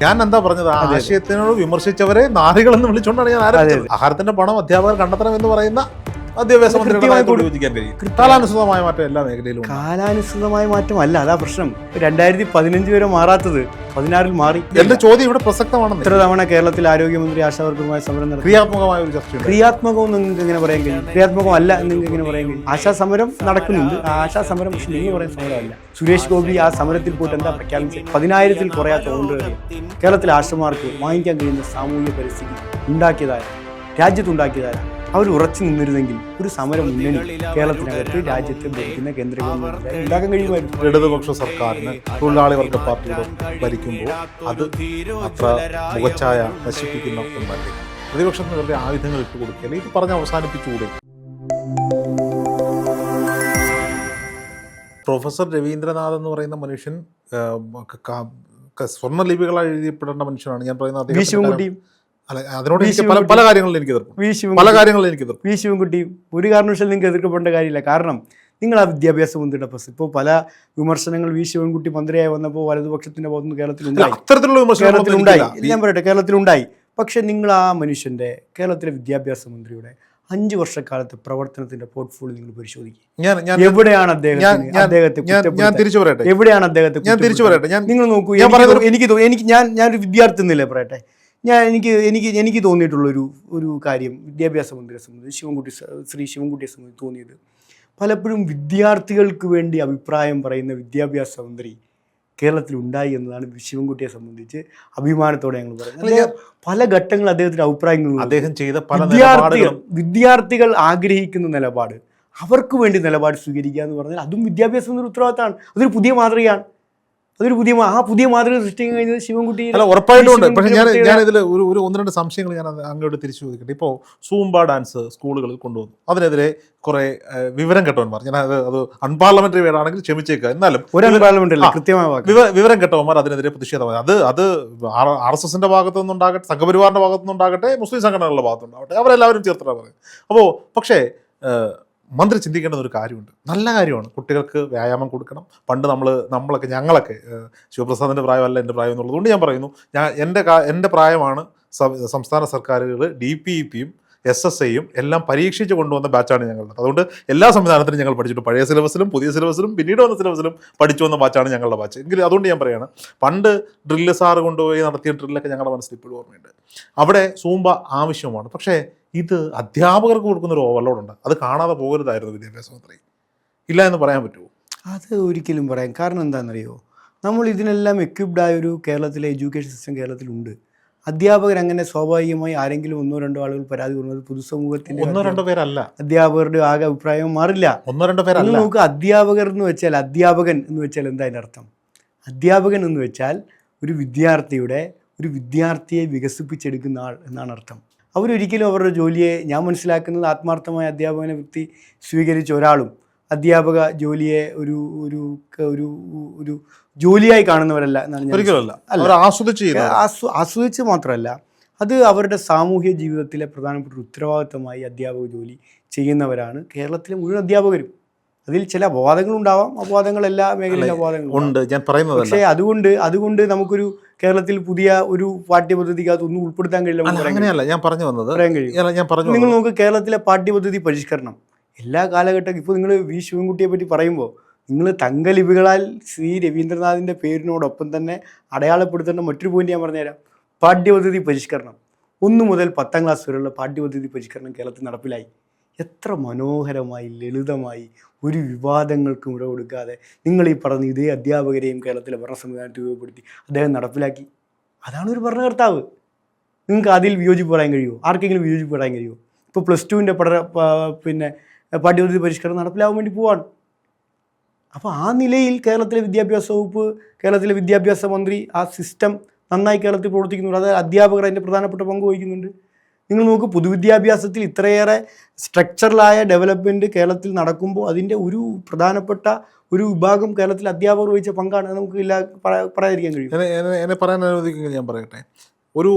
ഞാൻ എന്താ പറഞ്ഞത് ആശയത്തിനോട് വിമർശിച്ചവരെ നാറികളെന്ന് വിളിച്ചുകൊണ്ടാണ് ഞാൻ ആരംഭിച്ചത്. ആഹാരത്തിന്റെ പണം അധ്യാപകർ കണ്ടെത്തണം എന്ന് പറയുന്ന വിദ്യാഭ്യാസ കാലാനുസൃതമായ മാറ്റം എല്ലാ മേഖലയിലും ഉണ്ട്. മാറ്റം മാറ്റമല്ല അതാ പ്രശ്നം. രണ്ടായിരത്തി പതിനഞ്ച് വരെ മാറാത്തത് പതിനാറിൽ മാറി. എന്റെ ചോദ്യം ഇവിടെ പ്രസക്തമാണ് ഇത്ര തവണ കേരളത്തിൽ ആരോഗ്യമന്ത്രി ആശാവർക്കുമായി സമരം നടത്തി? ക്രിയാത്മകമായ ഒരു ചർച്ച ക്രിയാത്മകവും നിങ്ങൾക്ക് എങ്ങനെ പറയാൻ കഴിയും? ക്രിയാത്മകം അല്ല നിങ്ങൾക്ക് എങ്ങനെ പറയാൻ കഴിയും? ആശാ സമരം നടക്കുന്നുണ്ട്. ആശാ സമരം പക്ഷെ നിങ്ങൾ പറയുന്ന സമരമല്ല. സുരേഷ് ഗോപി ആ സമരത്തിൽ പോയിട്ട് എന്താ പ്രഖ്യാപിച്ചത് പതിനായിരത്തിൽ കുറയാത്ത ഓണ്ടുകൾ കേരളത്തിലെ ആശമാർക്ക് വാങ്ങിക്കാൻ കഴിയുന്ന സാമൂഹിക പരിസ്ഥിതി ഉണ്ടാക്കിയതായ രാജ്യത്തുണ്ടാക്കിയതായ അവർ ഉറച്ചു നിന്നിരുന്നെങ്കിൽ ഒരു സമരം മുന്നണി കേരളത്തിനകത്ത് രാജ്യത്തെ ഭരിക്കുന്ന കേന്ദ്ര ഉണ്ടാക്കാൻ കഴിയുമായിരുന്നു. ഇടതുപക്ഷ സർക്കാരിന് തൊഴിലാളി വർഗ പാർട്ടികൾ ഭരിക്കുമ്പോൾ അത് അത്ര മുഖച്ഛായ നശിപ്പിക്കുന്ന ഒന്നല്ലേ. പ്രതിപക്ഷത്തിന് വെറുതെ ആയുധങ്ങൾ ഇട്ട് കൊടുക്കുക ഇത് പറഞ്ഞ് അവസാനിപ്പിച്ചുകൂടെ. പ്രൊഫസർ രവീന്ദ്രനാഥ് എന്ന് പറയുന്ന മനുഷ്യൻ സ്വർണലിപികളായി എഴുതിയപ്പെടേണ്ട മനുഷ്യനാണ്. ഞാൻ പറയുന്നത് അല്ല അതിനോട് എനിക്ക് പല പല കാര്യങ്ങളിൽ എനിക്ക് എതിർപ്പ്. വി പല കാര്യങ്ങളിൽ എനിക്ക് എതിർപ്പ്. വി ശിവൻകുട്ടിയും ഒരു കാരണവശാലും നിങ്ങൾക്ക് എതിർക്കപ്പെടേണ്ട കാര്യമില്ല. കാരണം നിങ്ങൾ ആ വിദ്യാഭ്യാസ മന്ത്രിയുടെ പ്രസ് ഇപ്പോൾ പല വിമർശനങ്ങൾ വി ശിവൻകുട്ടി മന്ത്രിയായി വന്നപ്പോൾ വലതുപക്ഷത്തിന്റെ ഭാഗത്തുനിന്ന് കേരളത്തിലുണ്ടായി. അത്തരത്തിലുള്ള കേരളത്തിലുണ്ടായി. എനിക്കില്ല. ഞാൻ പറയട്ടെ കേരളത്തിലുണ്ടായി. പക്ഷെ നിങ്ങൾ ആ മനുഷ്യന്റെ കേരളത്തിലെ വിദ്യാഭ്യാസ മന്ത്രിയുടെ അഞ്ചു വർഷക്കാലത്തെ പ്രവർത്തനത്തിന്റെ പോർട്ട്ഫോളിയോ നിങ്ങൾ പരിശോധിക്കുക. എവിടെയാണ് അദ്ദേഹം അദ്ദേഹത്തെ ഞാൻ തിരിച്ചു പറയട്ടെ. എവിടെയാണ് അദ്ദേഹത്തെ ഞാൻ തിരിച്ചു? പറയട്ടെ. നിങ്ങൾ നോക്കൂ എനിക്ക് എനിക്ക് ഞാൻ ഒരു വിദ്യാർത്ഥി എന്നല്ലേ പറയട്ടെ? ഞാൻ എനിക്ക് എനിക്ക് എനിക്ക് തോന്നിയിട്ടുള്ളൊരു ഒരു കാര്യം വിദ്യാഭ്യാസ മന്ത്രിയെ സംബന്ധിച്ച് ശിവൻകുട്ടി ശ്രീ ശിവൻകുട്ടിയെ സംബന്ധിച്ച് തോന്നിയത്. പലപ്പോഴും വിദ്യാർത്ഥികൾക്ക് വേണ്ടി അഭിപ്രായം പറയുന്ന വിദ്യാഭ്യാസ മന്ത്രി കേരളത്തിൽ ഉണ്ടായി എന്നതാണ് ശിവൻകുട്ടിയെ സംബന്ധിച്ച് അഭിമാനത്തോടെ ഞങ്ങൾ പറയുന്നത്. പല ഘട്ടങ്ങൾ അദ്ദേഹത്തിന്റെ അഭിപ്രായങ്ങൾ അദ്ദേഹം ചെയ്ത പല വിദ്യാർത്ഥികൾ വിദ്യാർത്ഥികൾ ആഗ്രഹിക്കുന്ന നിലപാട് അവർക്ക് വേണ്ടി നിലപാട് സ്വീകരിക്കുക എന്ന് പറഞ്ഞാൽ അതും വിദ്യാഭ്യാസം ഒരു ഉത്തരവാദിത്തമാണ്. അതൊരു പുതിയ മാതൃകയാണ്. അതൊരു പുതിയ ആ പുതിയ മാതൃക സൃഷ്ടിക്കാൻ കഴിഞ്ഞത് ശിവൻകുട്ടി അല്ല ഉറപ്പായിട്ടും ഉണ്ട്. പക്ഷെ ഞാൻ ഞാൻ ഇതിൽ ഒരു ഒരു ഒന്ന് രണ്ട് സംശയങ്ങൾ ഞാൻ അങ്ങോട്ട് തിരിച്ചു ചോദിക്കട്ടെ. ഇപ്പോൾ സൂംബ ഡാൻസ് സ്കൂളുകളിൽ കൊണ്ടുവന്നു. അതിനെതിരെ കുറെ വിവരം കെട്ടവന്മാർ. ഞാൻ അത് അത് അൺപാർലമെന്ററി വേടാണെങ്കിൽ ക്ഷമിച്ചേക്കുക. എന്നാലും ഒരു അൺപാർലമെന്ററി കൃത്യമായ വിവരം കെട്ടവന്മാർ അതിനെതിരെ പ്രതിഷേധമായി. അത് അത് ആർ എസ് എസിന്റെ ഭാഗത്തു നിന്നുണ്ടാകട്ടെ സംഘപരിവാറിന്റെ ഭാഗത്തു നിന്നുണ്ടാകട്ടെ മുസ്ലിം സംഘടനകളുടെ ഭാഗത്തുനിന്നുണ്ടാകട്ടെ അവരെല്ലാവരും ചേർത്തിട്ടാണ് പറയുന്നത്. അപ്പോൾ പക്ഷേ മന്ത്രി ചിന്തിക്കേണ്ടുന്ന ഒരു കാര്യമുണ്ട്. നല്ല കാര്യമാണ്. കുട്ടികൾക്ക് വ്യായാമം കൊടുക്കണം. പണ്ട് നമ്മൾ നമ്മളൊക്കെ ഞങ്ങളൊക്കെ ശിവപ്രസാദിന്റെ പ്രായമല്ല എന്റെ പ്രായം എന്നുള്ളതുകൊണ്ട് ഞാൻ പറയുന്നു ഞാൻ എന്റെ എന്റെ പ്രായമാണ് സംസ്ഥാന സർക്കാരുകൾ ഡി പി ഇ പിയും എസ് എസ് ഐയും എല്ലാം പരീക്ഷിച്ച് കൊണ്ടുവന്ന ബാച്ചാണ് ഞങ്ങളുടെ അതുകൊണ്ട് എല്ലാ സംവിധാനത്തിനും ഞങ്ങൾ പഠിച്ചിട്ട് പഴയ സിലബസിലും പുതിയ സിലബസിലും പിന്നീട് വന്ന സിലബസിലും പഠിച്ചു വന്ന ബാച്ചാണ് ഞങ്ങളുടെ ബാച്ച്. എങ്കിലും അതുകൊണ്ട് ഞാൻ പറയുകയാണ് പണ്ട് ഡ്രില്ല് സാറ് കൊണ്ടുപോയി നടത്തിയ ഡ്രില്ലൊക്കെ ഞങ്ങളുടെ മനസ്സിൽ ഇപ്പോഴും ഓർമ്മയുണ്ട്. അവിടെ സൂമ്പ ആവശ്യമാണ്. പക്ഷേ ഇത് അധ്യാപകർക്ക് കൊടുക്കുന്ന ഒരു ഓവർലോഡ് ഉണ്ട്. അത് കാണാതെ പോകരുതായിരുന്നു വിദ്യാഭ്യാസ മന്ത്രി. ഇല്ല എന്ന് പറയാൻ പറ്റുമോ? അത് ഒരിക്കലും പറയാം. കാരണം എന്താണെന്നറിയോ? നമ്മൾ ഇതിനെല്ലാം എക്വിപ്ഡ് ആയ ഒരു കേരളത്തിലെ എഡ്യൂക്കേഷൻ സിസ്റ്റം കേരളത്തിലുണ്ട്. അധ്യാപകർ അങ്ങനെ സ്വാഭാവികമായി ആരെങ്കിലും ഒന്നോ രണ്ടോ ആളുകൾ പരാതി കൊടുക്കുന്നത് പൊതുസമൂഹത്തിന്റെ ഒന്നോ രണ്ടോ പേരല്ല. അധ്യാപകരുടെ ആകെ അഭിപ്രായം മാറില്ല. ഒന്നോ രണ്ടോ പേരല്ല. നമുക്ക് അധ്യാപകർ എന്ന് വെച്ചാൽ അധ്യാപകൻ എന്ന് വെച്ചാൽ എന്താ അതിന്റെ അർത്ഥം? അധ്യാപകൻ എന്ന് വെച്ചാൽ ഒരു വിദ്യാർത്ഥിയുടെ ഒരു വിദ്യാർത്ഥിയെ വികസിപ്പിച്ചെടുക്കുന്ന ആൾ എന്നാണ് അർത്ഥം. അവരൊരിക്കലും അവരുടെ ജോലിയെ ഞാൻ മനസ്സിലാക്കുന്നത് ആത്മാർത്ഥമായ അധ്യാപകനെ വൃത്തി സ്വീകരിച്ച ഒരാളും അധ്യാപക ജോലിയെ ഒരു ഒരു ഒരു ഒരു ജോലിയായി കാണുന്നവരല്ല എന്നാണ് ആസ്വദിച്ച് മാത്രമല്ല അത് അവരുടെ സാമൂഹ്യ ജീവിതത്തിലെ പ്രധാനപ്പെട്ട ഉത്തരവാദിത്തമായി അധ്യാപക ജോലി ചെയ്യുന്നവരാണ് കേരളത്തിലെ മുഴുവൻ അധ്യാപകരും. അതിൽ ചില അപവാദങ്ങളുണ്ടാവാം. അപവാദങ്ങൾ എല്ലാ മേഖലയിലും അപവാദങ്ങളും ഉണ്ട്. ഞാൻ പറയുന്നത് പക്ഷേ അതുകൊണ്ട് അതുകൊണ്ട് നമുക്കൊരു കേരളത്തിൽ പുതിയ ഒരു പാഠ്യപദ്ധതിക്കകത്ത് ഒന്നും ഉൾപ്പെടുത്താൻ കഴിയില്ല അങ്ങനെയല്ല. ഞാൻ പറഞ്ഞു വന്നത് പറയാൻ കഴിയും. ഞാൻ പറഞ്ഞു നിങ്ങൾ നമുക്ക് നോക്ക് കേരളത്തിലെ പാഠ്യപദ്ധതി പരിഷ്കരണം. എല്ലാ കാലഘട്ടം ഇപ്പോൾ നിങ്ങൾ വി ശിവൻകുട്ടിയെ പറ്റി പറയുമ്പോൾ നിങ്ങൾ തങ്കലിപികളാൽ ശ്രീ രവീന്ദ്രനാഥിന്റെ പേരിനോടൊപ്പം തന്നെ അടയാളപ്പെടുത്തേണ്ട മറ്റൊരു പോയിന്റ് ഞാൻ പറഞ്ഞുതരാം. പാഠ്യപദ്ധതി പരിഷ്കരണം. ഒന്നു മുതൽ പത്താം ക്ലാസ് വരെയുള്ള പാഠ്യപദ്ധതി പരിഷ്കരണം കേരളത്തിൽ നടപ്പിലായി. എത്ര മനോഹരമായി ലളിതമായി ഒരു വിവാദങ്ങൾക്കും ഇട കൊടുക്കാതെ നിങ്ങൾ ഈ പറഞ്ഞ ഇതേ അധ്യാപകരെയും കേരളത്തിലെ ഭരണ സംവിധാനത്തെ ഉപയോഗപ്പെടുത്തി അദ്ദേഹം നടപ്പിലാക്കി. അതാണ് ഒരു ഭരണകർത്താവ്. നിങ്ങൾക്ക് അതിൽ വിയോജിപ്പ് പറയാൻ കഴിയുമോ? ആർക്കെങ്കിലും വിയോജിപ്പ് പറയാൻ കഴിയുമോ? ഇപ്പോൾ പ്ലസ് ടുവിന്റെ പഠന പിന്നെ പാഠ്യപദ്ധതി പരിഷ്കരണം നടപ്പിലാവാൻ വേണ്ടി പോവാണ്. അപ്പോൾ ആ നിലയിൽ കേരളത്തിലെ വിദ്യാഭ്യാസ വകുപ്പ് കേരളത്തിലെ വിദ്യാഭ്യാസ മന്ത്രി ആ സിസ്റ്റം നന്നായി കേരളത്തിൽ പ്രവർത്തിക്കുന്നുണ്ട്. അതായത് അധ്യാപകർ അതിന്റെ പ്രധാനപ്പെട്ട പങ്ക് വഹിക്കുന്നുണ്ട്. നിങ്ങൾ നോക്ക് പൊതുവിദ്യാഭ്യാസത്തിൽ ഇത്രയേറെ സ്ട്രക്ചറലായ ഡെവലപ്മെന്റ് കേരളത്തിൽ നടക്കുമ്പോൾ അതിന്റെ ഒരു പ്രധാനപ്പെട്ട ഒരു വിഭാഗം കേരളത്തിൽ അധ്യാപകർ വഹിച്ച പങ്കാണ് നമുക്ക് പറയാ- പറയാതിരിക്കാൻ കഴിയും. എന്നെ പറയാൻ അനുവദിക്കുമെങ്കിൽ ഞാൻ പറയട്ടെ. ഒരു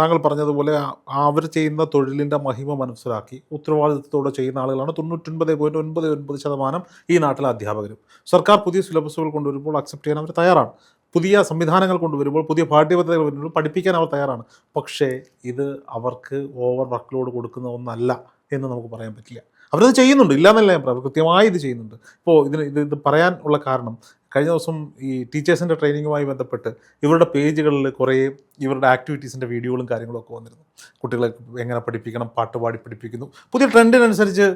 താങ്കൾ പറഞ്ഞതുപോലെ അവർ ചെയ്യുന്ന തൊഴിലിന്റെ മഹിമ മനസ്സിലാക്കി ഉത്തരവാദിത്തത്തോടെ ചെയ്യുന്ന ആളുകളാണ് തൊണ്ണൂറ്റൊൻപത് പോയിന്റ് ഒൻപത് ഒൻപത് ശതമാനം ഈ നാട്ടിലെ അധ്യാപകരും. സർക്കാർ പുതിയ സിലബസുകൾ കൊണ്ടുവരുമ്പോൾ അക്സെപ്റ്റ് ചെയ്യാൻ അവർ തയ്യാറാണ്. പുതിയ സംവിധാനങ്ങൾ കൊണ്ടുവരുമ്പോൾ പുതിയ പാഠ്യപദ്ധതികൾ വരുമ്പോൾ പഠിപ്പിക്കാൻ അവർ തയ്യാറാണ്. പക്ഷേ ഇത് അവർക്ക് ഓവർ വർക്ക് ലോഡ് കൊടുക്കുന്ന ഒന്നല്ല എന്ന് നമുക്ക് പറയാൻ പറ്റില്ല. അവരത് ചെയ്യുന്നുണ്ട്. ഇല്ലാന്നല്ല ഞാൻ പറയാം. കൃത്യമായി ഇത് ചെയ്യുന്നുണ്ട്. ഇപ്പോൾ ഇതിന് ഇത് ഇത് പറയാൻ ഉള്ള കാരണം കഴിഞ്ഞ ദിവസം ഈ ടീച്ചേഴ്സിന്റെ ട്രെയിനിങ്ങുമായി ബന്ധപ്പെട്ട് ഇവരുടെ പേജുകളിൽ കുറേ ഇവരുടെ ആക്ടിവിറ്റീസിന്റെ വീഡിയോകളും കാര്യങ്ങളും ഒക്കെ വന്നിരുന്നു. കുട്ടികളെ എങ്ങനെ പഠിപ്പിക്കണം പാട്ട് പാടി പഠിപ്പിക്കുന്നു. പുതിയ ട്രെൻഡിനനുസരിച്ച്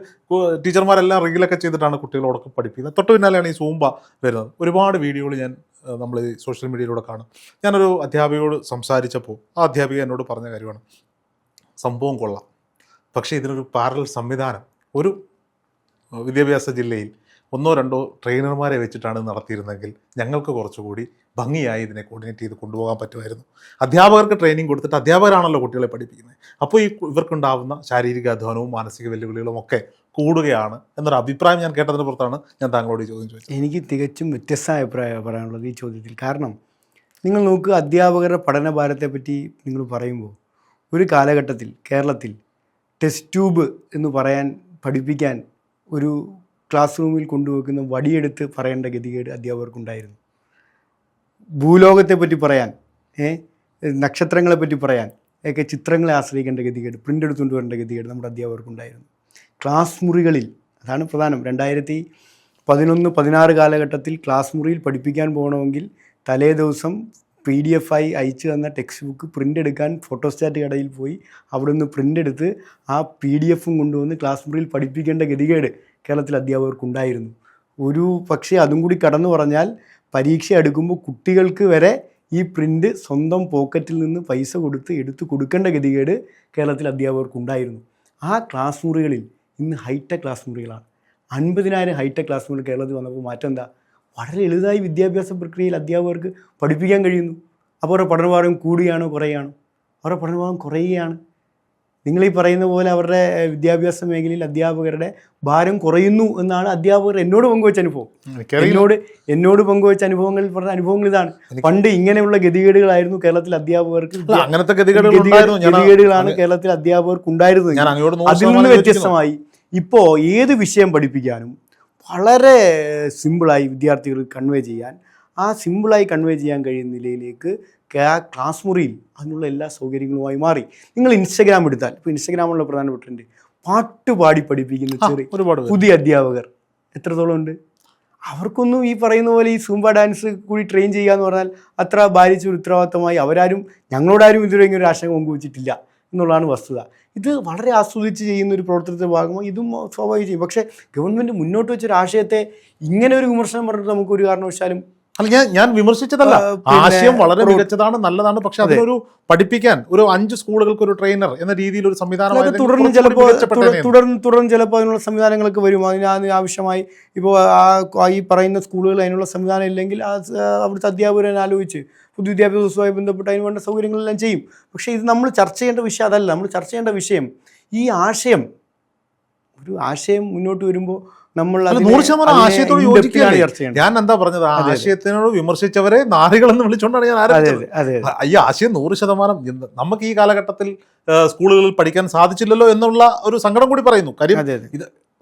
ടീച്ചർമാരെല്ലാം റീലൊക്കെ ചെയ്തിട്ടാണ് കുട്ടികളോടൊക്കെ പഠിപ്പിക്കുന്നത്. തൊട്ട് പിന്നാലെയാണ് ഈ സൂമ്പ വരുന്നത്. ഒരുപാട് വീഡിയോകൾ ഞാൻ നമ്മൾ ഈ സോഷ്യൽ മീഡിയയിലൂടെ കാണും. ഞാനൊരു അധ്യാപികയോട് സംസാരിച്ചപ്പോൾ ആ അധ്യാപിക എന്നോട് പറഞ്ഞ കാര്യമാണ്. സംഭവം കൊള്ളാം. പക്ഷേ ഇതിനൊരു പാരൽ സംവിധാനം ഒരു വിദ്യാഭ്യാസ ജില്ലയിൽ ഒന്നോ രണ്ടോ ട്രെയിനർമാരെ വെച്ചിട്ടാണ് നടത്തിയിരുന്നെങ്കിൽ ഞങ്ങൾക്ക് കുറച്ചുകൂടി ഭംഗിയായി ഇതിനെ കോർഡിനേറ്റ് ചെയ്ത് കൊണ്ടുപോകാൻ പറ്റുമായിരുന്നു. അധ്യാപകർക്ക് ട്രെയിനിങ് കൊടുത്തിട്ട് അധ്യാപകരാണല്ലോ കുട്ടികളെ പഠിപ്പിക്കുന്നത്. അപ്പോൾ ഈ ഇവർക്കുണ്ടാവുന്ന ശാരീരിക അധ്വാനവും മാനസിക വെല്ലുവിളികളും ഒക്കെ കൂടുകയാണ് എന്നൊരു അഭിപ്രായം ഞാൻ കേട്ടതിന് പുറത്താണ് ഞാൻ താങ്കളോട് ഈ ചോദ്യം ചോദിച്ചത്. എനിക്ക് തികച്ചും വ്യത്യസ്ത അഭിപ്രായം പറയാനുള്ളത് ഈ ചോദ്യത്തിൽ. കാരണം നിങ്ങൾ നോക്കുക അധ്യാപകരുടെ പഠനഭാരത്തെ പറ്റി നിങ്ങൾ പറയുമ്പോൾ ഒരു കാലഘട്ടത്തിൽ കേരളത്തിൽ ടെസ്റ്റ് ട്യൂബ് എന്ന് പറയാൻ പഠിപ്പിക്കാൻ ഒരു ക്ലാസ് റൂമിൽ കൊണ്ടുവെക്കുന്ന വടിയെടുത്ത് പറയേണ്ട ഗതികേട് അധ്യാപകർക്കുണ്ടായിരുന്നു. ഭൂലോകത്തെപ്പറ്റി പറയാൻ ഏ നക്ഷത്രങ്ങളെ പറയാൻ ഒക്കെ ചിത്രങ്ങളെ ആശ്രയിക്കേണ്ട ഗതികേട് പ്രിന്റ് എടുത്തുകൊണ്ട് വരേണ്ട ഗതികേട് നമ്മുടെ അധ്യാപകർക്കുണ്ടായിരുന്നു. ക്ലാസ് മുറികളിൽ അതാണ് പ്രധാനം. രണ്ടായിരത്തി പതിനൊന്ന് പതിനാറ് കാലഘട്ടത്തിൽ ക്ലാസ് മുറിയിൽ പഠിപ്പിക്കാൻ പോകണമെങ്കിൽ തലേ ദിവസം പി ഡി എഫ് ആയി അയച്ചു തന്ന ടെക്സ്റ്റ് ബുക്ക് പ്രിന്റ് എടുക്കാൻ ഫോട്ടോസ്റ്റാറ്റ് കടയിൽ പോയി അവിടെ നിന്ന് പ്രിന്റ് എടുത്ത് ആ പി ഡി എഫും കൊണ്ടുവന്ന് ക്ലാസ് മുറിയിൽ പഠിപ്പിക്കേണ്ട ഗതികേട് കേരളത്തിലെ അധ്യാപകർക്കുണ്ടായിരുന്നു. ഒരു പക്ഷേ അതും കൂടി കടന്നു പറഞ്ഞാൽ പരീക്ഷ എടുക്കുമ്പോൾ കുട്ടികൾക്ക് വരെ ഈ പ്രിന്റ് സ്വന്തം പോക്കറ്റിൽ നിന്ന് പൈസ കൊടുത്ത് എടുത്തു കൊടുക്കേണ്ട ഗതികേട് കേരളത്തിലെ അധ്യാപകർക്കുണ്ടായിരുന്നു. ആ ക്ലാസ് മുറികളിൽ ഇന്ന് ഹൈടെക് ക്ലാസ് മുറികളാണ്. അൻപതിനായിരം ഹൈടെക് ക്ലാസ് മുറികൾ കേരളത്തിൽ വന്നപ്പോൾ മാറ്റം എന്താ? വളരെ എളുതായി വിദ്യാഭ്യാസ പ്രക്രിയയിൽ അധ്യാപകർക്ക് പഠിപ്പിക്കാൻ കഴിയുന്നു. അപ്പോൾ അവരുടെ പഠനഭാരം കൂടുകയാണോ കുറയുകയാണോ? അവരുടെ പഠനഭാരം കുറയുകയാണ്. നിങ്ങൾ ഈ പറയുന്ന പോലെ അവരുടെ വിദ്യാഭ്യാസ മേഖലയിൽ അധ്യാപകരുടെ ഭാരം കുറയുന്നു എന്നാണ് അധ്യാപകർ എന്നോട് പങ്കുവച്ച അനുഭവം. എന്നോട് എന്നോട് പങ്കുവച്ച അനുഭവങ്ങളിൽ പറഞ്ഞ അനുഭവങ്ങൾ ഇതാണ്. പണ്ട് ഇങ്ങനെയുള്ള ഗതികേടുകളായിരുന്നു കേരളത്തിൽ അധ്യാപകർക്ക് അങ്ങനത്തെ ഗതികേടുകളാണ് കേരളത്തിൽ അധ്യാപകർക്ക് ഉണ്ടായിരുന്നത് അതിൽ നിന്ന് വ്യത്യസ്തമായി ഇപ്പോൾ ഏത് വിഷയം പഠിപ്പിക്കാനും വളരെ സിമ്പിളായി വിദ്യാർത്ഥികൾ കൺവേ ചെയ്യാൻ ആ സിമ്പിളായി കൺവേ ചെയ്യാൻ കഴിയുന്ന നിലയിലേക്ക് ക്ലാസ് മുറിയിൽ അതിനുള്ള എല്ലാ സൗകര്യങ്ങളുമായി മാറി. നിങ്ങൾ ഇൻസ്റ്റഗ്രാം എടുത്താൽ ഇപ്പോൾ ഇൻസ്റ്റഗ്രാമുള്ള പ്രധാനപ്പെട്ട ട്രെൻഡ് പാട്ട് പാടി പഠിപ്പിക്കുന്ന ചെറിയ ഒരുപാട് പുതിയ അധ്യാപകർ. എത്രത്തോളം ഉണ്ട്? അവർക്കൊന്നും ഈ പറയുന്ന പോലെ ഈ സൂംബ ഡാൻസ് കൂടി ട്രെയിൻ ചെയ്യുക എന്ന് പറഞ്ഞാൽ അത്ര ഭാരിച്ച ഒരു ഉത്തരവാദിത്തമായി അവരാരും ഞങ്ങളോടാരും ഇതുവരെ ഒരു ആശങ്ക പങ്കുവച്ചിട്ടില്ല. എന്നുള്ളതാണ് വസ്തുത. ഇത് വളരെ ആസ്വദിച്ച് ചെയ്യുന്ന ഒരു പ്രവർത്തനത്തിന്റെ ഭാഗമോ ഇതും സ്വാഭാവികം ചെയ്യും. പക്ഷേ ഗവൺമെന്റ് മുന്നോട്ട് വെച്ചൊരു ആശയത്തെ ഇങ്ങനെ ഒരു വിമർശനം പറഞ്ഞിട്ട് നമുക്കൊരു കാരണവശാലും അല്ല ഞാൻ ഞാൻ വിമർശിച്ചതല്ല. ആശയം വളരെ മികച്ചതാണ് നല്ലതാണ് പക്ഷെ അതിനൊരു പഠിപ്പിക്കാൻ ഒരു അഞ്ച് സ്കൂളുകൾക്ക് ഒരു ട്രെയിനർ എന്ന രീതിയിൽ ഒരു സംവിധാനം തുടർന്ന് ചിലപ്പോൾ. തുടർന്ന് തുടർന്ന് ചിലപ്പോൾ അതിനുള്ള സംവിധാനങ്ങൾക്ക് വരും. അതിന് ആവശ്യമായി ഇപ്പോൾ ഈ പറയുന്ന സ്കൂളുകൾ അതിനുള്ള സംവിധാനം ഇല്ലെങ്കിൽ അവിടുത്തെ അധ്യാപകരെ ആലോചിച്ച് പൊതുവിദ്യാഭ്യാസവുമായി ബന്ധപ്പെട്ട് അതിന് വേണ്ട സൗകര്യങ്ങളെല്ലാം ചെയ്യും. പക്ഷേ ഇത് നമ്മൾ ചർച്ച ചെയ്യേണ്ട വിഷയം അതല്ല. നമ്മൾ ചർച്ച ചെയ്യേണ്ട വിഷയം ഈ ആശയം ഒരു ആശയം മുന്നോട്ട് വരുമ്പോൾ നമ്മൾ നൂറ് ശതമാനം ആശയത്തോട് യോജിക്കുകയാണ് ചർച്ച ഞാൻ എന്താ പറഞ്ഞത്. ആശയത്തിനോട് വിമർശിച്ചവരെ നാറികളെന്ന് വിളിച്ചുകൊണ്ടാണ് ഞാൻ അതെ ആരംഭിച്ചത്. അതെ അതെ ആ, ഈ ആശയം നൂറ് ശതമാനം നമുക്ക് ഈ കാലഘട്ടത്തിൽ സ്കൂളുകളിൽ പഠിക്കാൻ സാധിച്ചില്ലല്ലോ എന്നുള്ള ഒരു സങ്കടം കൂടി പറയുന്നു. കാര്യം അതെ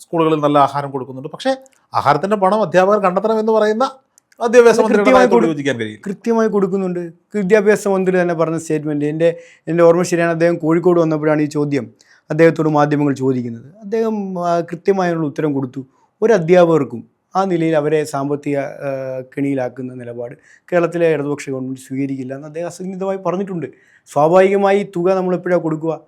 സ്കൂളുകളിൽ നല്ല ആഹാരം കൊടുക്കുന്നുണ്ട്. പക്ഷേ ആഹാരത്തിന്റെ പണം അധ്യാപകർ കണ്ടെത്തണം എന്ന് പറയുന്ന വിദ്യാഭ്യാസ മന്ത്രി കൃത്യമായി കൊടുക്കുന്നുണ്ട്. വിദ്യാഭ്യാസ മന്ത്രി തന്നെ പറഞ്ഞ സ്റ്റേറ്റ്മെന്റ് എന്റെ എന്റെ ഓർമ്മ ശരിയാണ് അദ്ദേഹം കോഴിക്കോട് വന്നപ്പോഴാണ് ഈ ചോദ്യം അദ്ദേഹത്തോട് മാധ്യമങ്ങൾ ചോദിക്കുന്നത്. അദ്ദേഹം കൃത്യമായുള്ള ഉത്തരം കൊടുത്തു. ഒരു അധ്യാപകർക്കും ആ നിലയിൽ അവരെ സാമ്പത്തിക കെണിയിലാക്കുന്ന നിലപാട് കേരളത്തിലെ ഇടതുപക്ഷ ഗവൺമെന്റ് സ്വീകരിക്കില്ല എന്ന് അദ്ദേഹം അസന്നിഗ്ധമായി പറഞ്ഞിട്ടുണ്ട്. സ്വാഭാവികമായി തുക നമ്മൾ എപ്പോഴാണ് കൊടുക്കുക?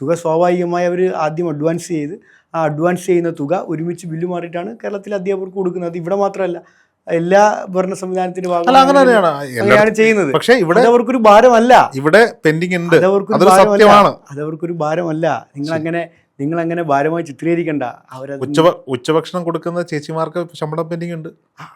തുക സ്വാഭാവികമായി അവർ ആദ്യം അഡ്വാൻസ് ചെയ്ത് ആ അഡ്വാൻസ് ചെയ്യുന്ന തുക ഒരുമിച്ച് ബില്ല് മാറിയിട്ടാണ് കേരളത്തിലെ അധ്യാപകർക്ക് കൊടുക്കുന്നത്. അത് ഇവിടെ മാത്രമല്ല എല്ലാ ഭരണ സംവിധാനത്തിന്റെ അങ്ങനെയാണ് ചെയ്യുന്നത്. പക്ഷേ ഇവിടെ അവർക്കൊരു ഭാരമല്ല. ഇവിടെ പെൻഡിങ് ഉണ്ട്. ഭാരമല്ല. അതവർക്കൊരു ഭാരമല്ല. നിങ്ങൾ അങ്ങനെ നിങ്ങൾ അങ്ങനെ ഭാരമായി ചിത്രീകരിക്കണ്ട. ഉച്ചഭക്ഷണം കൊടുക്കുന്ന ചേച്ചിമാർക്ക് ശമ്പളം പെൻഡിങ് ഉണ്ട്.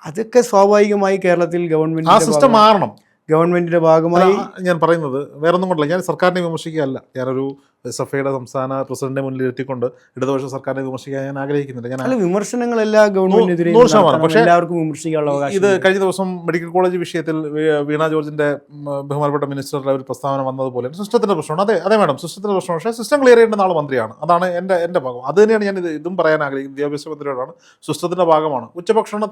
അതൊക്കെ സ്വാഭാവികമായി കേരളത്തിൽ ആ ഗവൺമെന്റ് സിസ്റ്റം മാറണം. ഗവൺമെന്റിന്റെ ഭാഗമായി ഞാൻ പറയുന്നത് വേറൊന്നും കൊണ്ടല്ല. ഞാൻ സർക്കാരിനെ വിമർശിക്കുകയല്ല. ഞാനൊരു എസ് എഫ് ഐയുടെ സംസ്ഥാന പ്രസിഡന്റിനെ മുന്നിൽ എത്തിക്കൊണ്ട് ഇടതുപക്ഷ സർക്കാരിനെ വിമർശിക്കാൻ ഞാൻ ആഗ്രഹിക്കുന്നില്ല. ഞാൻ വിമർശനങ്ങളെല്ലാം ഗവൺമെന്റിനെതിരെ നൂറ് ശതമാനം. പക്ഷേ എല്ലാവർക്കും വിമർശിക്കാനുള്ള ഇത് കഴിഞ്ഞ ദിവസം മെഡിക്കൽ കോളേജ് വിഷയത്തിൽ വീണ ജോർജിന്റെ ബഹുമാനപ്പെട്ട മിനിസ്റ്ററുടെ ഒരു പ്രസ്താവന വന്നതുപോലെ സിസ്റ്റത്തിന്റെ പ്രശ്നമാണ് അതെ അതെ മാഡം സിസ്റ്റത്തിന്റെ പ്രശ്നം പക്ഷേ സിസ്റ്റം ക്ലിയർ ചെയ്യേണ്ട നാളെ മന്ത്രിയാണ്. അതാണ് എന്റെ എന്റെ ഭാഗം. അത് തന്നെയാണ് ഞാൻ ഇത് ഇതും പറയാൻ ആഗ്രഹിക്കുന്നത് വിദ്യാഭ്യാസ മന്ത്രിയോടാണ്. സിസ്റ്റത്തിന്റെ ഭാഗമാണ്. ഉച്ചഭക്ഷണം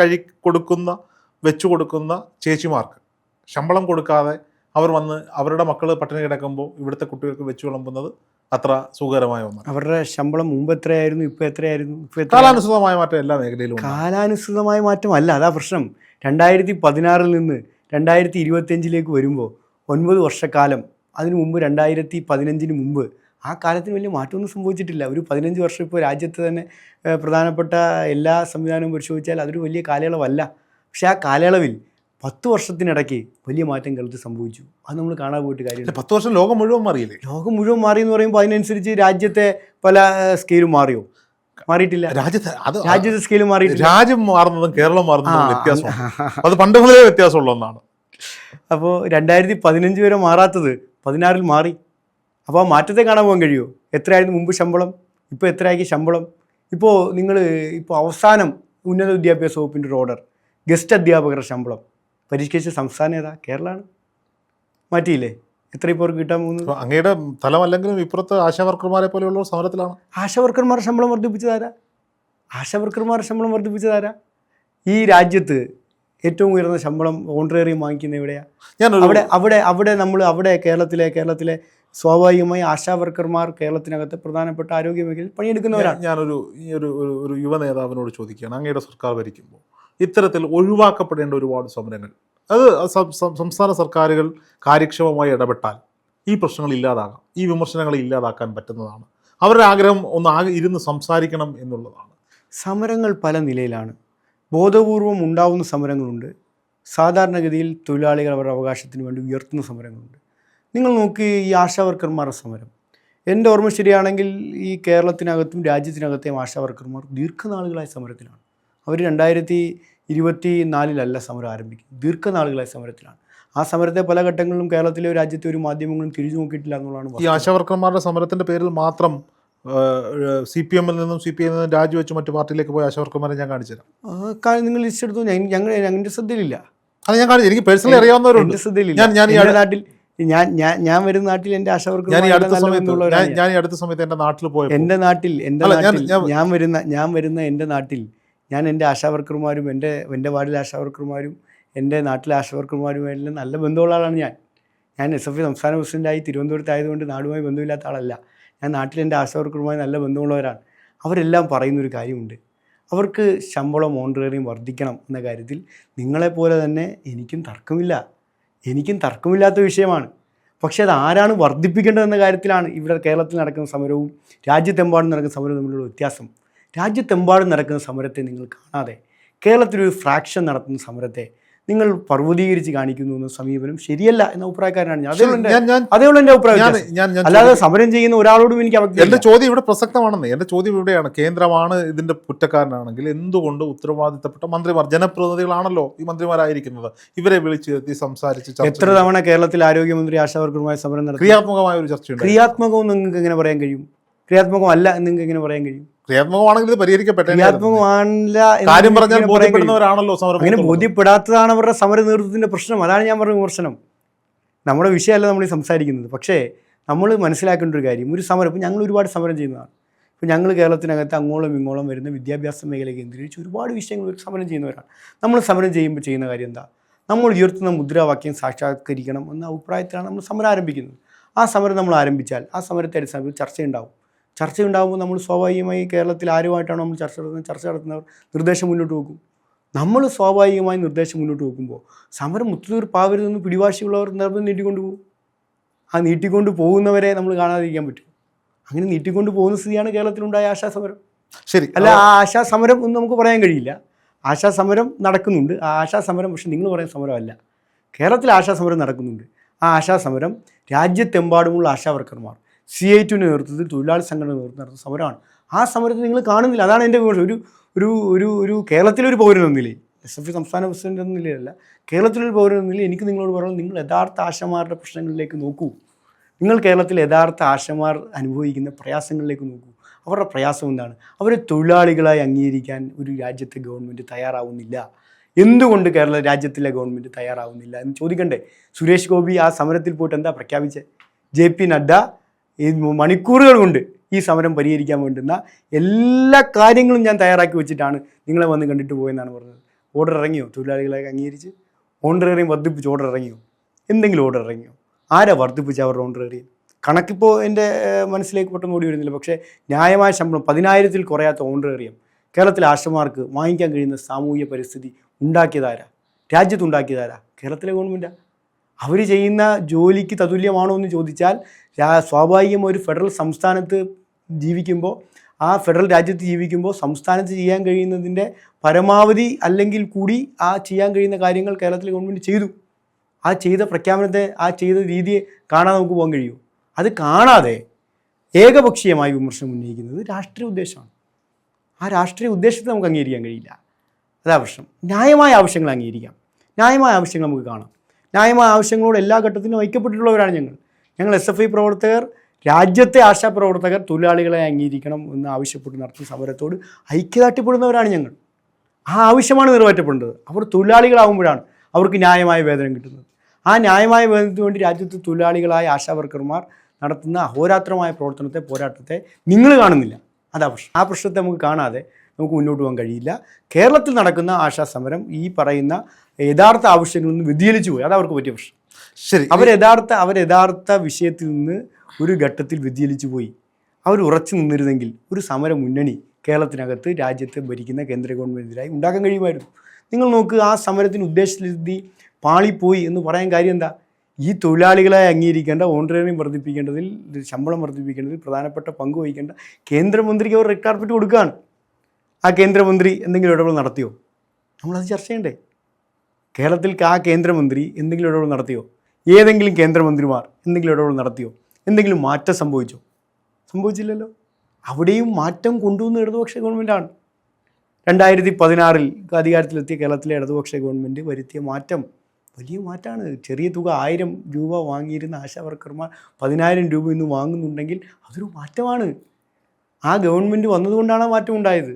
കഴി കൊടുക്കുന്ന വെച്ചു കൊടുക്കുന്ന ചേച്ചിമാർക്ക് ശമ്പളം കൊടുക്കാതെ അവർ വന്ന് അവരുടെ മക്കൾ പട്ടിണി കിടക്കുമ്പോൾ ഇവിടുത്തെ കുട്ടികൾക്ക് വെച്ച് വിളമ്പുന്നത് അത്ര സുഖകരമായ ഒന്നാണ്. അവരുടെ ശമ്പളം മുമ്പ് എത്രയായിരുന്നു ഇപ്പൊ എത്രയായിരുന്നു ഇപ്പൊ കാലാനുസൃതമായ മാറ്റം എല്ലാ മേഖലയിലും കാലാനുസൃതമായ മാറ്റം അല്ല അതാ പ്രശ്നം. രണ്ടായിരത്തി പതിനാറിൽ നിന്ന് രണ്ടായിരത്തി ഇരുപത്തിയഞ്ചിലേക്ക് വരുമ്പോൾ ഒൻപത് വർഷക്കാലം അതിനു മുമ്പ് രണ്ടായിരത്തി പതിനഞ്ചിന് മുമ്പ് ആ കാലത്തിന് വലിയ മാറ്റമൊന്നും സംഭവിച്ചിട്ടില്ല. ഒരു പതിനഞ്ച് വർഷം ഇപ്പോൾ രാജ്യത്ത് തന്നെ പ്രധാനപ്പെട്ട എല്ലാ സംവിധാനവും പരിശോധിച്ചാൽ അതൊരു വലിയ കാലയളവല്ല. പക്ഷേ ആ കാലയളവിൽ പത്ത് വർഷത്തിനിടയ്ക്ക് വലിയ മാറ്റം കേരളത്തിൽ സംഭവിച്ചു. അത് നമ്മൾ കാണാൻ പോയിട്ട് കാര്യമില്ല. പത്ത് വർഷം ലോകം മുഴുവൻ മാറിയില്ലേ? ലോകം മുഴുവൻ മാറി എന്ന് പറയുമ്പോൾ അതിനനുസരിച്ച് രാജ്യത്തെ പല സ്കെയിലും മാറിയോ? മാറിയിട്ടില്ല. രാജ്യത്തെ അത് രാജ്യത്തെ സ്കെയിൽ മാറിയിട്ടില്ല. രാജ്യം മാറുന്നതും കേരളം മാറുന്നതും വ്യത്യാസമാണ്. അത് പണ്ട് മുതലേ വ്യത്യാസമുള്ള ഒന്നാണ്. അപ്പോൾ രണ്ടായിരത്തി പതിനഞ്ച് വരെ മാറാത്തത് പതിനാറിൽ മാറി. അപ്പോൾ ആ മാറ്റത്തെ കാണാൻ പോകാൻ കഴിയുമോ എത്രയായിരുന്നു മുമ്പ് ശമ്പളം? ഇപ്പോൾ എത്രയാക്കി ശമ്പളം? ഇപ്പോൾ നിങ്ങൾ ഇപ്പോൾ അവസാനം ഉന്നത വിദ്യാഭ്യാസ വകുപ്പിന്റെ ഒരു ഓർഡർ ഗസ്റ്റ് അധ്യാപകരുടെ ശമ്പളം. പരിഷ്കരിച്ച സംസ്ഥാനം ഏതാ കേരളമാണ് മാറ്റിയില്ലേ? ഇത്രയും പേർക്ക് കിട്ടാൻ പോകുന്നത്. അങ്ങയുടെ അങ്ങയുടെ തലമല്ലെങ്കിലും ഇപ്പുറത്ത് ആശാവർക്കർമാരെ പോലെയുള്ള സമരത്തിലാണ്. ആശാ വർക്കർമാരുടെ ശമ്പളം വർദ്ധിപ്പിച്ചതാരാ? ആശാ വർക്കർമാരുടെ ശമ്പളം വർദ്ധിപ്പിച്ചതാരാ? ഈ രാജ്യത്ത് ഏറ്റവും ഉയർന്ന ശമ്പളം ഓൺട്രേറിയം വാങ്ങിക്കുന്ന എവിടെയാണ് ഞാനൊരു അവിടെ അവിടെ അവിടെ നമ്മൾ അവിടെ കേരളത്തിലെ കേരളത്തിലെ സ്വാഭാവികമായി ആശാവർക്കർമാർ കേരളത്തിനകത്ത് പ്രധാനപ്പെട്ട ആരോഗ്യ മേഖലയിൽ പണിയെടുക്കുന്നവരാണ്. ഞാൻ- ഞാനൊരു ഒരു ഒരു യുവ നേതാവിനോട് ചോദിക്കുകയാണ്. അങ്ങയുടെ സർക്കാർ ഭരിക്കുമ്പോൾ ഇത്തരത്തിൽ ഒഴിവാക്കപ്പെടേണ്ട ഒരുപാട് സമരങ്ങൾ. അത് സംസ്ഥാന സർക്കാരുകൾ കാര്യക്ഷമമായി ഇടപെട്ടാൽ ഈ പ്രശ്നങ്ങൾ ഇല്ലാതാകാം. ഈ വിമർശനങ്ങളെ ഇല്ലാതാക്കാൻ പറ്റുന്നതാണ്. അവരുടെ ആഗ്രഹം ഒന്ന് ആകെ ഇരുന്ന് സംസാരിക്കണം എന്നുള്ളതാണ്. സമരങ്ങൾ പല നിലയിലാണ്. ബോധപൂർവം ഉണ്ടാവുന്ന സമരങ്ങളുണ്ട്. സാധാരണഗതിയിൽ തൊഴിലാളികൾ അവരുടെ അവകാശത്തിന് വേണ്ടി ഉയർത്തുന്ന സമരങ്ങളുണ്ട്. നിങ്ങൾ നോക്കി ഈ ആശാവർക്കർമാരുടെ സമരം. എന്റെ ഓർമ്മ ശരിയാണെങ്കിൽ ഈ കേരളത്തിനകത്തും രാജ്യത്തിനകത്തെയും ആശാവർക്കർമാർ ദീർഘനാളുകളായ സമരത്തിലാണ്. അവർ രണ്ടായിരത്തി ഇരുപത്തി നാലിലല്ല സമരം ആരംഭിക്കുന്നത്. ദീർഘനാളുകളായ സമരത്തിലാണ്. ആ സമരത്തെ പല ഘട്ടങ്ങളിലും കേരളത്തിലെ രാജ്യത്തെ ഒരു മാധ്യമങ്ങളും തിരിച്ചു നോക്കിയിട്ടില്ല എന്നുള്ളതാണ് ഈ. ആശാവർക്കർമാരുടെ സമരത്തിന്റെ പേരിൽ മാത്രം സി പി എമ്മിൽ നിന്നും സി പി എമ്മിൽ നിന്നും രാജിവെച്ച് മറ്റു പാർട്ടിയിലേക്ക് പോയി ആശാവർക്കർമാരെ ഞാൻ കാണിച്ചു തരാം നിങ്ങൾ ലിസ്റ്റ് എടുത്തു ഞാൻ ഞങ്ങൾ ഞങ്ങളുടെ ശ്രദ്ധയിലില്ല. അത് ഞാൻ കാണിച്ചു എനിക്ക് പേഴ്സണലി അറിയാവുന്നവരുണ്ട്. ശ്രദ്ധയിലില്ല. ഞാൻ- ഞാൻ ഈ നാട്ടിൽ ഞാൻ ഞാൻ ഞാൻ വരുന്ന നാട്ടിൽ എന്റെ ആശാവർക്കർ ഞാൻ ഈ അടുത്ത സമയത്ത് ഞാൻ- ഈ അടുത്ത സമയത്ത് എന്റെ നാട്ടിൽ പോയി എന്റെ നാട്ടിൽ എന്റെ നാട്ടിൽ ഞാൻ വരുന്ന ഞാൻ വരുന്ന എന്റെ നാട്ടിൽ ഞാൻ എന്റെ ആശാവർക്കർമാരും എന്റെ എന്റെ വാർഡിലെ ആശാവർക്കർമാരും എന്റെ നാട്ടിലെ ആശാവർക്കർമാരുമായിട്ടുള്ള നല്ല ബന്ധമുള്ള ആളാണ് ഞാൻ. ഞാൻ എസ് എഫ് ഐ സംസ്ഥാന പ്രസിഡന്റായി തിരുവനന്തപുരത്ത് ആയതുകൊണ്ട് നാടുമായി ബന്ധമില്ലാത്ത ആളല്ല. ഞാൻ നാട്ടിലെ എന്റെ ആശാവർക്കർമാരും നല്ല ബന്ധമുള്ളവരാണ്. അവരെല്ലാം പറയുന്നൊരു കാര്യമുണ്ട്. അവർക്ക് ശമ്പളം ഓൺറേറിയും വർദ്ധിക്കണം എന്ന കാര്യത്തിൽ നിങ്ങളെപ്പോലെ തന്നെ എനിക്കും തർക്കമില്ല. എനിക്കും തർക്കമില്ലാത്ത വിഷയമാണ്. പക്ഷേ അത് ആരാണ് വർദ്ധിപ്പിക്കേണ്ടതെന്ന കാര്യത്തിലാണ് ഇവിടെ കേരളത്തിൽ നടക്കുന്ന സമരവും രാജ്യത്തെമ്പാടും നടക്കുന്ന സമരവും തമ്മിലുള്ള വ്യത്യാസം. രാജ്യത്തെമ്പാടും നടക്കുന്ന സമരത്തെ നിങ്ങൾ കാണാതെ കേരളത്തിലൊരു ഫ്രാക്ഷൻ നടത്തുന്ന സമരത്തെ നിങ്ങൾ പർവതീകരിച്ച് കാണിക്കുന്നു എന്ന സമീപനം ശരിയല്ല എന്ന അഭിപ്രായക്കാരനാണ് ഞാൻ. അതേ ഉള്ളൂ എന്റെ- ഞാൻ ഞാൻ അതേ ഉള്ളൂ എന്റെ അഭിപ്രായം അല്ലാതെ സമരം ചെയ്യുന്ന ഒരാളോടും എനിക്ക് എന്റെ ചോദ്യം ഇവിടെ പ്രസക്തമാണെന്ന്. എന്റെ ചോദ്യം ഇവിടെയാണ്. കേന്ദ്രമാണ് ഇതിന്റെ കുറ്റക്കാരനാണെങ്കിൽ എന്തുകൊണ്ട് ഉത്തരവാദിത്തപ്പെട്ട മന്ത്രിമാർ ജനപ്രതിനിധികളാണല്ലോ ഈ മന്ത്രിമാരായിരിക്കുന്നത്? ഇവരെ വിളിച്ച് എത്തി സംസാരിച്ച് എത്ര തവണ കേരളത്തിൽ ആരോഗ്യമന്ത്രി ആശാവർക്കറുമായി സമരം നടത്തി? ക്രിയാത്മകമായ ഒരു ചർച്ചയുണ്ട് ക്രിയാത്മകവും നിങ്ങൾക്ക് എങ്ങനെ പറയാൻ കഴിയും? ക്രിയാത്മകമല്ല എന്ന് നിങ്ങൾക്ക് എങ്ങനെ പറയാൻ കഴിയും? ക്രിയാത്മകമാണെങ്കിൽ ഇത് പരിഹരിക്കപ്പെട്ടേ ക്രിയാത്മകമല്ല എന്ന് കാര്യം പറഞ്ഞാൽ ബോധ്യപ്പെടുന്നവരാണല്ലോ സമരം അങ്ങനെ. ബോധ്യപ്പെടാത്തതാണ് അവരുടെ സമര നേതൃത്വത്തിന്റെ പ്രശ്നം. അതാണ് ഞാൻ പറഞ്ഞ വിമർശനം. നമ്മുടെ വിഷയമല്ല നമ്മൾ ഈ സംസാരിക്കുന്നത്. പക്ഷേ നമ്മൾ മനസ്സിലാക്കേണ്ട ഒരു കാര്യം. ഒരു സമരം ഇപ്പം ഞങ്ങൾ ഒരുപാട് സമരം ചെയ്യുന്നതാണ്. ഇപ്പം ഞങ്ങൾ കേരളത്തിനകത്ത് അങ്ങോളം ഇങ്ങോളം വരുന്ന വിദ്യാഭ്യാസ മേഖല കേന്ദ്രീകരിച്ച് ഒരുപാട് വിഷയങ്ങൾ സമരം ചെയ്യുന്നവരാണ്. നമ്മൾ സമരം ചെയ്യുമ്പോൾ ചെയ്യുന്ന കാര്യം എന്താ? നമ്മൾ ഉയർത്തുന്ന മുദ്രാവാക്യം സാക്ഷാത്കരിക്കണം എന്ന അഭിപ്രായത്തിലാണ് നമ്മൾ സമരം ആരംഭിക്കുന്നത്. ആ സമരം നമ്മൾ ആരംഭിച്ചാൽ ആ സമരത്തെ അടിസ്ഥാനത്തിൽ ചർച്ചയുണ്ടാവും. ചർച്ചയുണ്ടാകുമ്പോൾ നമ്മൾ സ്വാഭാവികമായി കേരളത്തിൽ ആരുമായിട്ടാണ് നമ്മൾ ചർച്ച നടത്തുന്നത്? ചർച്ച നടത്തുന്നവർ നിർദ്ദേശം മുന്നോട്ട് വെക്കും. നമ്മൾ സ്വാഭാവികമായി നിർദ്ദേശം മുന്നോട്ട് വെക്കുമ്പോൾ സമരം ഒത്തുതീർപ്പാവരുതെന്ന് പിടിവാശിയുള്ളവർ നിർബന്ധം നീട്ടിക്കൊണ്ട് പോകും. ആ നീട്ടിക്കൊണ്ട് പോകുന്നവരെ നമ്മൾ കാണാതിരിക്കാൻ പറ്റും. അങ്ങനെ നീട്ടിക്കൊണ്ട് പോകുന്ന സ്ഥിതിയാണ് കേരളത്തിലുണ്ടായ ആശാസമരം. ശരി. അല്ല ആ ആശാസമരം ഒന്നും നമുക്ക് പറയാൻ കഴിയില്ല. ആശാസമരം നടക്കുന്നുണ്ട്. ആ ആശാസമരം പക്ഷെ നിങ്ങൾ പറയുന്ന സമരമല്ല. കേരളത്തിൽ ആശാസമരം നടക്കുന്നുണ്ട്. ആ ആശാസമരം രാജ്യത്തെമ്പാടുമുള്ള ആശാവർക്കർമാർ. സി ഐ ടുവിന്റെ നേതൃത്വത്തിൽ തൊഴിലാളി സംഘടന നേതൃത്വം നടത്തുന്ന സമരമാണ്. ആ സമരത്തെ നിങ്ങൾ കാണുന്നില്ല. അതാണ് എന്റെ വിമർശനം ഒരു ഒരു ഒരു ഒരു കേരളത്തിലൊരു പൗരൻ നിലയിൽ എസ് എഫ് സംസ്ഥാന പ്രസിഡന്റ് എന്ന നിലയിലല്ല കേരളത്തിലൊരു പൗരൻ നിലയിൽ എനിക്ക് നിങ്ങളോട് പറയുന്നത് നിങ്ങൾ യഥാർത്ഥ ആശമാരുടെ പ്രശ്നങ്ങളിലേക്ക് നോക്കൂ. നിങ്ങൾ കേരളത്തിൽ യഥാർത്ഥ ആശമാർ അനുഭവിക്കുന്ന പ്രയാസങ്ങളിലേക്ക് നോക്കൂ. അവരുടെ പ്രയാസം എന്താണ്? അവരെ തൊഴിലാളികളായി അംഗീകരിക്കാൻ ഒരു രാജ്യത്തെ ഗവൺമെന്റ് തയ്യാറാവുന്നില്ല. എന്തുകൊണ്ട് കേരള രാജ്യത്തിലെ ഗവൺമെന്റ് തയ്യാറാവുന്നില്ല? എന്ന് ചോദിക്കണ്ടേ. സുരേഷ് ഗോപി ആ സമരത്തിൽ പോയിട്ട് എന്താ പ്രഖ്യാപിച്ചത് ജെ പി നഡ്ഡ ഈ മണിക്കൂറുകൾ കൊണ്ട് ഈ സമരം പരിഹരിക്കാൻ വേണ്ടുന്ന എല്ലാ കാര്യങ്ങളും ഞാൻ തയ്യാറാക്കി വെച്ചിട്ടാണ് നിങ്ങളെ വന്ന് കണ്ടിട്ട് പോയെന്നാണ് പറഞ്ഞത്. ഓർഡർ ഇറങ്ങിയോ? തൊഴിലാളികളെ അംഗീകരിച്ച് ഓണറേറിയം വർദ്ധിപ്പിച്ച് ഓർഡർ ഇറങ്ങിയോ? എന്തെങ്കിലും ഓർഡർ ഇറങ്ങിയോ? ആരാ വർദ്ധിപ്പിച്ച് അവരുടെ ഓണറേറിയം കണക്കിപ്പോൾ എന്റെ മനസ്സിലേക്ക് പെട്ടെന്ന് ഓടി വരുന്നില്ല. പക്ഷേ ന്യായമായ ശമ്പളം പതിനായിരത്തിൽ കുറയാത്ത ഓണറേറിയം കേരളത്തിലെ ആശമാർക്ക് വാങ്ങിക്കാൻ കഴിയുന്ന സാമൂഹിക പരിസ്ഥിതി ഉണ്ടാക്കിയതാരാ? രാജ്യത്തുണ്ടാക്കിയതാരാ കേരളത്തിലെ ഗവൺമെന്റാ അവർ ചെയ്യുന്ന ജോലിക്ക് തതുല്യമാണോ എന്ന് ചോദിച്ചാൽ സ്വാഭാവികം ഒരു ഫെഡറൽ സംസ്ഥാനത്ത് ജീവിക്കുമ്പോൾ ആ ഫെഡറൽ രാജ്യത്ത് ജീവിക്കുമ്പോൾ സംസ്ഥാനത്ത് ചെയ്യാൻ കഴിയുന്നതിന്റെ പരമാവധി അല്ലെങ്കിൽ കൂടി ആ ചെയ്യാൻ കഴിയുന്ന കാര്യങ്ങൾ കേരളത്തിലെ ഗവൺമെന്റ് ചെയ്തു. ആ ചെയ്ത പ്രഖ്യാപനത്തെ ആ ചെയ്ത രീതിയെ കാണാൻ നമുക്ക് പോകാൻ കഴിയൂ. അത് കാണാതെ ഏകപക്ഷീയമായി വിമർശനം ഉന്നയിക്കുന്നത് രാഷ്ട്രീയ ഉദ്ദേശമാണ്. ആ രാഷ്ട്രീയ ഉദ്ദേശത്തെ നമുക്ക് അംഗീകരിക്കാൻ കഴിയില്ല. അതാ പ്രശ്നം. ന്യായമായ ആവശ്യങ്ങൾ അംഗീകരിക്കാം. ന്യായമായ ആവശ്യങ്ങൾ നമുക്ക് കാണാം. ന്യായമായ ആവശ്യങ്ങളോട് എല്ലാ ഘട്ടത്തിലും ഐക്യപ്പെട്ടിട്ടുള്ളവരാണ് ഞങ്ങൾ. ഞങ്ങൾ എസ് എഫ് ഐ പ്രവർത്തകർ രാജ്യത്തെ ആശാപ്രവർത്തകർ തൊഴിലാളികളെ അംഗീകരിക്കണം എന്ന് ആവശ്യപ്പെട്ട് നടത്തിയ സമരത്തോട് ഐക്യദാട്ടിപ്പെടുന്നവരാണ് ഞങ്ങൾ. ആ ആവശ്യമാണ് നിറവേറ്റപ്പെടേണ്ടത് അവർ തൊഴിലാളികളാകുമ്പോഴാണ് അവർക്ക് ന്യായമായ വേതനം കിട്ടുന്നത്. ആ ന്യായമായ വേതനത്തിന് വേണ്ടി രാജ്യത്ത് തൊഴിലാളികളായ ആശാവർക്കർമാർ നടത്തുന്ന അഹോരാത്രമായ പ്രവർത്തനത്തെ പോരാട്ടത്തെ നിങ്ങൾ കാണുന്നില്ല. അതാ പ്രശ്നം. ആ പ്രശ്നത്തെ നമുക്ക് കാണാതെ നമുക്ക് മുന്നോട്ട് പോകാൻ കഴിയില്ല. കേരളത്തിൽ നടക്കുന്ന ആശാ സമരം ഈ പറയുന്ന യഥാർത്ഥ ആവശ്യങ്ങളിൽ നിന്ന് വ്യതിചലിച്ചു പോയി. അത് അവർക്ക് പറ്റിയ പ്രശ്നം. ശരി അവർ യഥാർത്ഥ അവർ യഥാർത്ഥ വിഷയത്തിൽ നിന്ന് ഒരു ഘട്ടത്തിൽ വ്യതിചലിച്ചു പോയി. അവർ ഉറച്ചു നിന്നിരുന്നെങ്കിൽ ഒരു സമര മുന്നണി കേരളത്തിനകത്ത് രാജ്യത്തെ ഭരിക്കുന്ന കേന്ദ്ര ഗവൺമെന്റിനായി ഉണ്ടാക്കാൻ കഴിയുമായിരുന്നു. നിങ്ങൾ നോക്കുക ആ സമരത്തിന് ഉദ്ദേശിച്ചെത്തി പാളിപ്പോയി എന്ന് പറയാൻ കാര്യം എന്താ? ഈ തൊഴിലാളികളെ അംഗീകരിക്കേണ്ട ഓണറേറിയം വർദ്ധിപ്പിക്കേണ്ടതിൽ ശമ്പളം വർദ്ധിപ്പിക്കേണ്ടതിൽ പ്രധാനപ്പെട്ട പങ്ക് വഹിക്കേണ്ട കേന്ദ്രമന്ത്രിക്ക് അവർ റെഡ് കാർപ്പറ്റ് കൊടുക്കുകയാണ്. ആ കേന്ദ്രമന്ത്രി എന്തെങ്കിലും ഇടപെടൽ നടത്തിയോ? നമ്മളത് ചർച്ച ചെയ്യണ്ടേ? കേരളത്തിൽ ആ കേന്ദ്രമന്ത്രി എന്തെങ്കിലും ഇടപെടൽ നടത്തിയോ? ഏതെങ്കിലും കേന്ദ്രമന്ത്രിമാർ എന്തെങ്കിലും ഇടപെടൽ നടത്തിയോ? എന്തെങ്കിലും മാറ്റം സംഭവിച്ചോ? സംഭവിച്ചില്ലല്ലോ. അവിടെയും മാറ്റം കൊണ്ടുവന്ന ഇടതുപക്ഷ ഗവൺമെന്റാണ് രണ്ടായിരത്തി പതിനാറിൽ അധികാരത്തിലെത്തിയ കേരളത്തിലെ ഇടതുപക്ഷ ഗവൺമെന്റ് വരുത്തിയ മാറ്റം വലിയ മാറ്റമാണ് ചെറിയ തുക ആയിരം രൂപ വാങ്ങിയിരുന്ന ആശാവർക്കർമാർ പതിനായിരം രൂപ ഇന്ന് വാങ്ങുന്നുണ്ടെങ്കിൽ അതൊരു മാറ്റമാണ്. ആ ഗവൺമെന്റ് വന്നതുകൊണ്ടാണ് ആ മാറ്റം ഉണ്ടായത്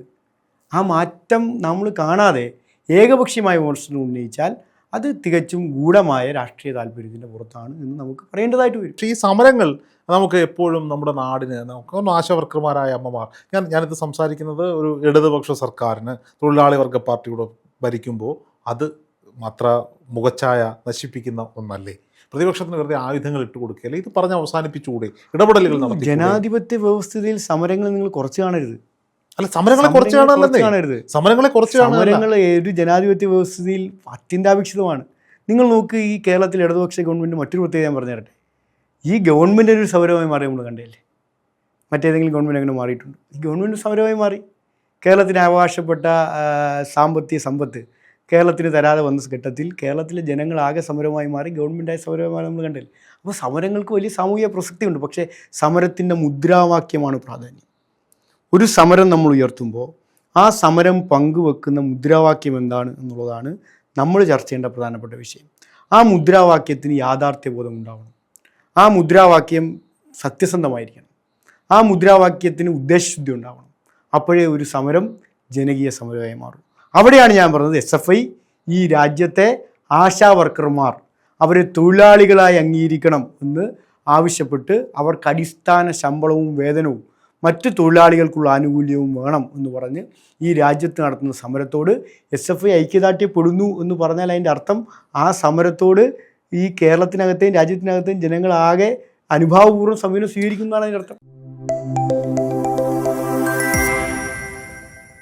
ആ മാറ്റം നമ്മൾ കാണാതെ ഏകപക്ഷീയമായ വിമർശനം ഉന്നയിച്ചാൽ അത് തികച്ചും ഗൂഢമായ രാഷ്ട്രീയ താല്പര്യത്തിന്റെ പുറത്താണ് എന്ന് നമുക്ക് പറയേണ്ടതായിട്ട് വരും. പക്ഷേ ഈ സമരങ്ങൾ നമുക്ക് എപ്പോഴും നമ്മുടെ നാടിന് നമുക്ക് ആശാവർക്കർമാരായ അമ്മമാർ ഞാൻ ഞാനിത് സംസാരിക്കുന്നത് ഒരു ഇടതുപക്ഷ സർക്കാരിന് തൊഴിലാളി വർഗ പാർട്ടിയുടെ ഭരിക്കുമ്പോൾ അത് മാത്ര മുഖച്ഛായ നശിപ്പിക്കുന്ന ഒന്നല്ലേ? പ്രതിപക്ഷത്തിന് വെറുതെ ആയുധങ്ങൾ ഇട്ട് കൊടുക്കുക അല്ലെങ്കിൽ ഇത് പറഞ്ഞ് അവസാനിപ്പിച്ചുകൂടെ? ഇടപെടലുകൾ നടത്തി ജനാധിപത്യ വ്യവസ്ഥിതിയിൽ സമരങ്ങൾ നിങ്ങൾ കുറച്ച് കാണരുത്. അല്ല സമരങ്ങളെ കുറച്ച് സമരങ്ങളെ കുറച്ച് കാണാനല്ല. സമരങ്ങൾ ഒരു ജനാധിപത്യ വ്യവസ്ഥയിൽ അത്യന്താപേക്ഷിതമാണ്. നിങ്ങൾ നോക്ക് ഈ കേരളത്തിൽ ഇടതുപക്ഷ ഗവൺമെന്റ് മറ്റൊരു പ്രത്യേകത ഞാൻ പറഞ്ഞു തരട്ടെ ഈ ഗവൺമെന്റ് ഒരു സമരമായി മാറി നമ്മൾ കണ്ടില്ലേ മറ്റേതെങ്കിലും ഗവൺമെന്റ് അങ്ങനെ മാറിയിട്ടുണ്ട്. ഈ ഗവൺമെന്റ് സമരമായി മാറി. കേരളത്തിന് അവകാശപ്പെട്ട സാമ്പത്തിക സമ്പത്ത് കേരളത്തിന് തരാതെ വന്ന ഘട്ടത്തിൽ കേരളത്തിലെ ജനങ്ങൾ ആകെ സമരമായി മാറി ഗവൺമെന്റായ സമരമായി മാറി നമ്മൾ കണ്ടില്ലേ അപ്പോൾ സമരങ്ങൾക്ക് വലിയ സാമൂഹിക പ്രസക്തിയുണ്ട്. പക്ഷേ സമരത്തിന്റെ മുദ്രാവാക്യമാണ് പ്രാധാന്യം. ഒരു സമരം നമ്മൾ ഉയർത്തുമ്പോൾ ആ സമരം പങ്കുവെക്കുന്ന മുദ്രാവാക്യം എന്താണ് എന്നുള്ളതാണ് നമ്മൾ ചർച്ച ചെയ്യേണ്ട പ്രധാനപ്പെട്ട വിഷയം. ആ മുദ്രാവാക്യത്തിന് യാഥാർത്ഥ്യബോധം ഉണ്ടാവണം. ആ മുദ്രാവാക്യം സത്യസന്ധമായിരിക്കണം. ആ മുദ്രാവാക്യത്തിന് ഉദ്ദേശശുദ്ധി ഉണ്ടാവണം. അപ്പോഴേ ഒരു സമരം ജനകീയ സമരമായി മാറും. അവിടെയാണ് ഞാൻ പറഞ്ഞത് എസ് എഫ് ഐ ഈ രാജ്യത്തെ ആശാ വർക്കർമാർ അവരെ തൊഴിലാളികളായി അംഗീകരിക്കണം എന്ന് ആവശ്യപ്പെട്ട് അവർക്ക് അടിസ്ഥാന ശമ്പളവും വേതനവും മറ്റ് തൊഴിലാളികൾക്കുള്ള ആനുകൂല്യവും വേണം എന്ന് പറഞ്ഞ് ഈ രാജ്യത്ത് നടത്തുന്ന സമരത്തോട് എസ് എഫ് ഐ ഐക്യദാർഢ്യപ്പെടുന്നു എന്ന് പറഞ്ഞാൽ അതിന്റെ അർത്ഥം ആ സമരത്തോട് ഈ കേരളത്തിനകത്തെയും രാജ്യത്തിനകത്തെയും ജനങ്ങളാകെ അനുഭാവപൂർവം സമീപനം സ്വീകരിക്കുന്നതാണ് അതിന്റെ അർത്ഥം.